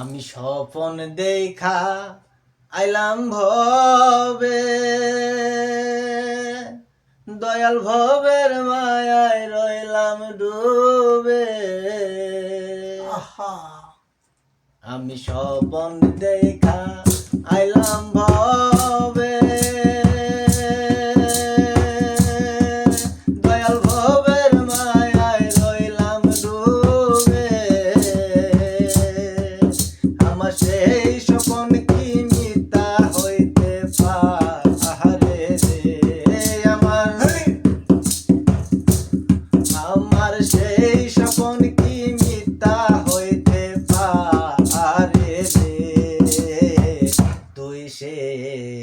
আমি স্বপন দেখা আইলাম ভবে দয়াল ভবের মায়ায় রইলাম ডুবে। আমি স্বপন দেখা আইলাম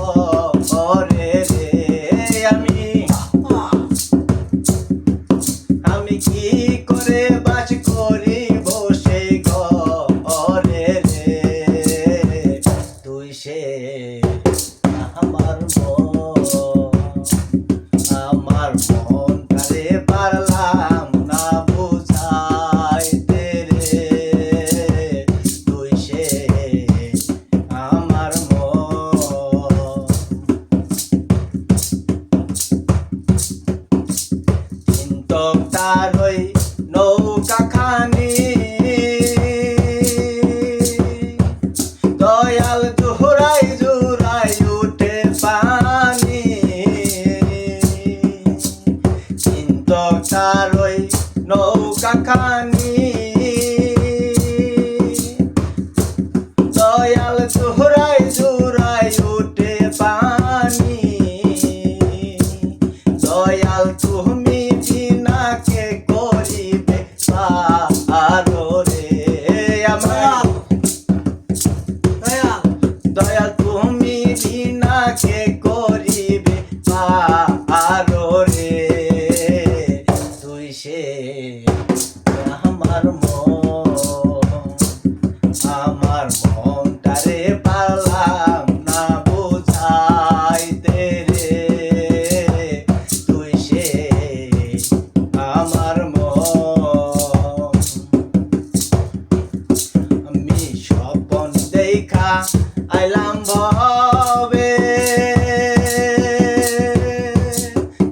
Oh. তার ওই নৌকা খানি। দয়াল জোহরাই জোড়াই উঠে পানি। চিন্তক তার ওই দয়াল জোহরাই দয়াল দয়াল তুমি বিনাকে করিবে পারো তুই সে আমার মন। দেখা আইলাম ভবে।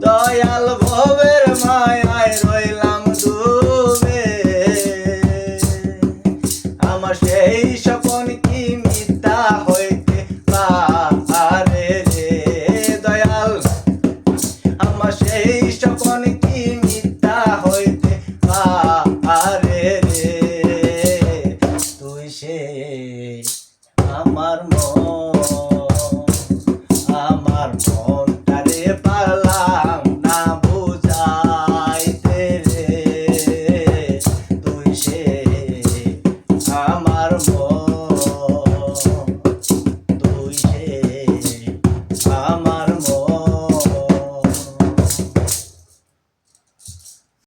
দয়াল ভবের মায়ায় রইলাম ডুবে আমার সেই সব more.